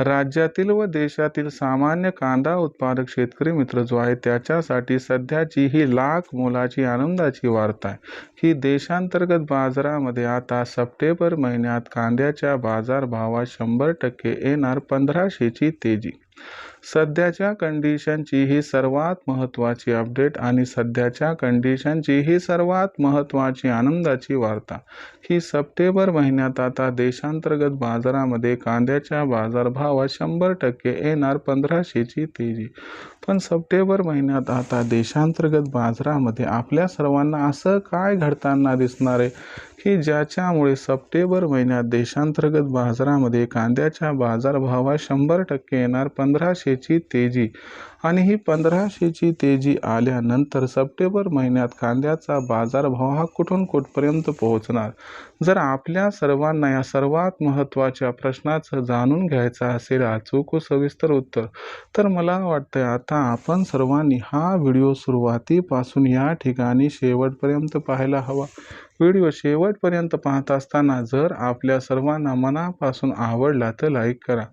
राज्यातील व देशातील सामान्य कांदा उत्पादक शेतकरी मित्र जो आहे त्याच्यासाठी सध्याची ही लाख मोलाची आनंदाची वार्ता आहे. की देशांतर्गत बाजारामध्ये आता सप्टेंबर महिन्यात कांद्याच्या बाजारभावात शंभर टक्के येणार पंधराशेची तेजी. सध्याच्या कंडिशनची ही सर्वात महत्त्वाची अपडेट आणि सध्याच्या कंडिशनची ही सर्वात महत्त्वाची आनंदाची वार्ता. ही सप्टेंबर महिन्यात आता देशांतर्गत बाजारामध्ये कांद्याच्या बाजारभावात शंभर टक्के येणार पंधराशेची तेजी. पण सप्टेंबर महिन्यात आता देशांतर्गत बाजारामध्ये आपल्या सर्वांना असं काय घडताना दिसणार आहे? की ज्याच्यामुळे सप्टेंबर महिन्यात देशांतर्गत बाजारामध्ये कांद्याच्या बाजारभावात शंभर टक्के येणार पंधराशेची तेजी. आणि ही पंधराशेची तेजी आल्यानंतर सप्टेंबर महिन्यात कांद्याचा बाजारभाव हा कुठून कुठपर्यंत पोहोचणार? जर आपल्या सर्वांना या सर्वात महत्त्वाच्या प्रश्नाचं जाणून घ्यायचं असेल अचूक सविस्तर उत्तर तर मला वाटतं आता आपण सर्वांनी हा व्हिडिओ सुरुवातीपासून या ठिकाणी शेवटपर्यंत पाहायला हवा. व्हिडिओ शेवटपर्यंत पाहत असताना जर आपल्या सर्वांना मनापासून आवडला तर लाईक करा.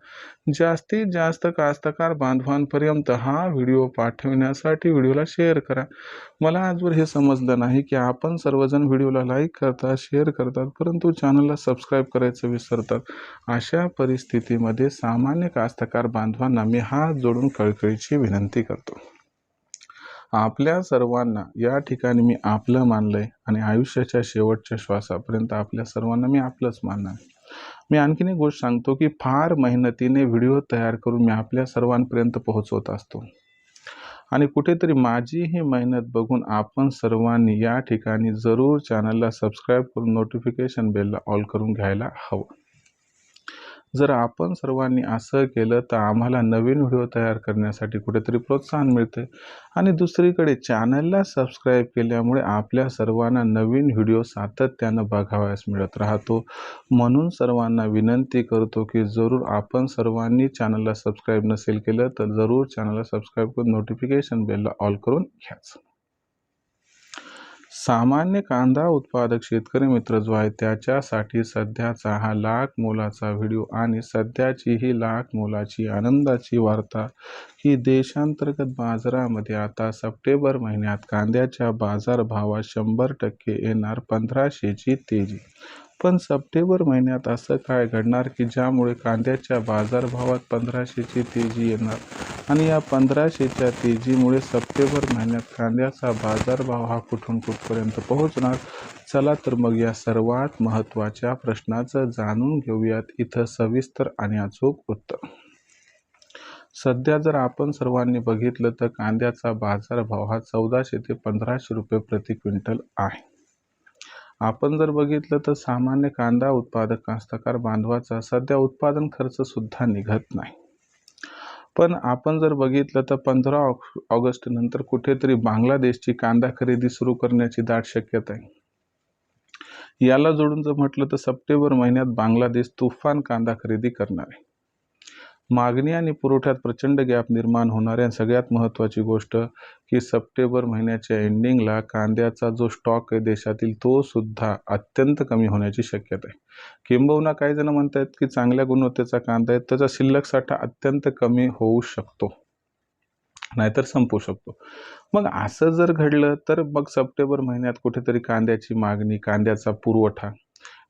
जास्तीत जास्त कास्तकार बांधवांपर्यंत हा व्हिडिओ पाठवण्यासाठी व्हिडिओला शेअर करा. मला आजवर हे समजलं नाही की आपण सर्वजण व्हिडिओला लाईक करतात शेअर करतात परंतु चॅनलला सबस्क्राईब करायचं विसरतात. अशा परिस्थितीमध्ये सामान्य कास्तकार बांधवांना मी हात जोडून कळकळीची विनंती करतो. आपल्या सर्वांना या ठिकाणी मी आपलं मानलंय आणि आयुष्याच्या शेवटच्या श्वासापर्यंत आपल्या सर्वांना मी आपलंच मानणार मी आणखीन एक गोष्ट सांगतो की फार मेहनतीने व्हिडिओ तयार करून मी आपल्या सर्वांपर्यंत पोहोचवत असतो. आणि कुठेतरी माझी ही मेहनत बघून आपण सर्वांनी या ठिकाणी जरूर चॅनलला सबस्क्राईब करून नोटिफिकेशन बेलला ऑल करून घ्यायला हवं. जर आपण सर्वांनी असं केलं तर आम्हाला नवीन व्हिडिओ तयार करण्यासाठी कुठेतरी प्रोत्साहन मिळते आणि दुसरीकडे चॅनलला सबस्क्राईब केल्यामुळे आपल्या सर्वांना नवीन व्हिडिओ सातत्यानं बघावयास मिळत राहतो. म्हणून सर्वांना विनंती करतो की जरूर आपण सर्वांनी चॅनलला सबस्क्राईब नसेल केलं तर जरूर चॅनलला सबस्क्राईब करून नोटिफिकेशन बेलला ऑल करून घ्यायचं सामान्य कांदा उत्पादक शेतकरी मित्र जो आहे त्याच्यासाठी सध्याचा हा लाख मोलाचा व्हिडिओ आणि सध्याची ही लाख मोलाची आनंदाची वार्ता ही देशांतर्गत बाजारामध्ये आता सप्टेंबर महिन्यात कांद्याच्या बाजारभावात शंभर टक्के येणार पंधराशेची तेजी. पण सप्टेंबर महिन्यात असं काय घडणार की ज्यामुळे कांद्याच्या बाजारभावात पंधराशेची तेजी येणार? आणि या पंधराशेच्या तेजीमुळे सप्टेंबर महिन्यात कांद्याचा बाजारभाव हा कुठून कुठपर्यंत पोहोचणार? चला तर मग या सर्वात महत्त्वाच्या प्रश्नाचं जाणून घेऊयात. इथं सविस्तर आणि अचूक उत्तर. सध्या जर आपण सर्वांनी बघितलं तर कांद्याचा बाजारभाव हा चौदाशे ते पंधराशे रुपये प्रति क्विंटल आहे. आपण जर बघितलं तर सामान्य कांदा उत्पादक कास्तकार बांधवाचा सध्या उत्पादन खर्च सुद्धा निघत नाही. पण आपण जर बघितलं तर पंधरा ऑगस्ट नंतर कुठेतरी बांगलादेशची कांदा खरेदी सुरू करण्याची दाट शक्यता आहे. याला जोडून जर म्हटलं तर सप्टेंबर महिन्यात बांगलादेश तुफान कांदा खरेदी करणार आहे. मागणी आणि पुरवठ्यात प्रचंड गॅप निर्माण होणाऱ्या सगळ्यात महत्त्वाची गोष्ट की सप्टेंबर महिन्याच्या एंडिंगला कांद्याचा जो स्टॉक आहे देशातील तो सुद्धा अत्यंत कमी होण्याची शक्यता आहे. किंबहुना काही जण म्हणत आहेत की चांगल्या गुणवत्तेचा कांदा आहे त्याचा शिल्लक साठा अत्यंत कमी होऊ शकतो. नाहीतर संपू शकतो. मग असं जर घडलं तर मग सप्टेंबर महिन्यात कुठेतरी कांद्याची मागणी कांद्याचा पुरवठा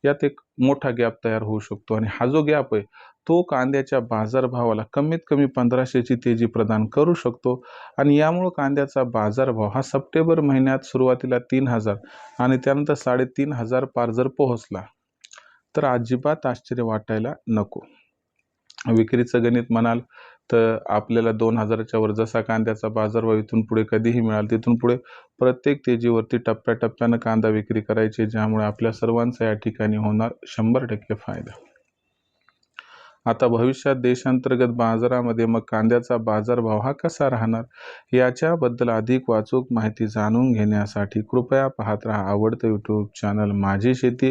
यात एक मोठा गॅप तयार होऊ शकतो. आणि हा जो गॅप आहे तो कांद्याच्या बाजारभावाला कमीत कमी पंधराशेची तेजी प्रदान करू शकतो. आणि यामुळं कांद्याचा बाजारभाव हा सप्टेंबर महिन्यात सुरुवातीला तीन हजार आणि त्यानंतर साडेतीन हजार पार जर पोहोचला तर अजिबात आश्चर्य वाटायला नको. विक्रीचं गणित म्हणाल तर आपल्याला दोन हजाराच्या वर जसा कांद्याचा बाजारभाव इथून पुढे कधीही मिळाल तिथून पुढे प्रत्येक तेजीवरती टप्प्याटप्प्यानं कांदा विक्री करायची ज्यामुळे आपल्या सर्वांचा या ठिकाणी होणार शंभर टक्के फायदा. आता भविष्यात देशांतर्गत बाजारामध्ये मग कांद्याचा बाजारभाव हा कसा राहणार? याच्याबद्दल अधिक वाचूक माहिती जाणून घेण्यासाठी कृपया पाहत राहा आवडतं यूट्यूब चॅनल माझी शेती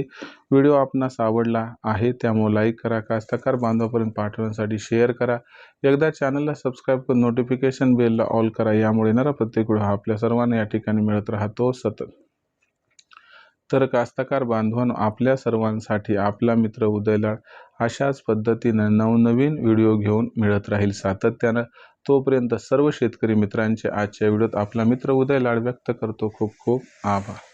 व्हिडिओ आपणास आवडला आहे त्यामुळे लाईक करा कास्तकार बांधवापर्यंत पाठवण्यासाठी शेअर करा. एकदा चॅनलला सबस्क्राईब करून नोटिफिकेशन बेलला ऑल करा. यामुळे येणारा प्रत्येक व्हिडिओ हा आपल्या सर्वांना या ठिकाणी मिळत राहतो सतत. तर कास्तकार बांधवांनो आपल्या सर्वांसाठी आपला मित्र उदयलाड अशाच पद्धतीनं नवनवीन व्हिडिओ घेऊन मिळत राहील सातत्यानं. तोपर्यंत सर्व शेतकरी मित्रांचे आजच्या व्हिडिओत आपला मित्र उदयलाळ व्यक्त करतो. खूप खूप आभार.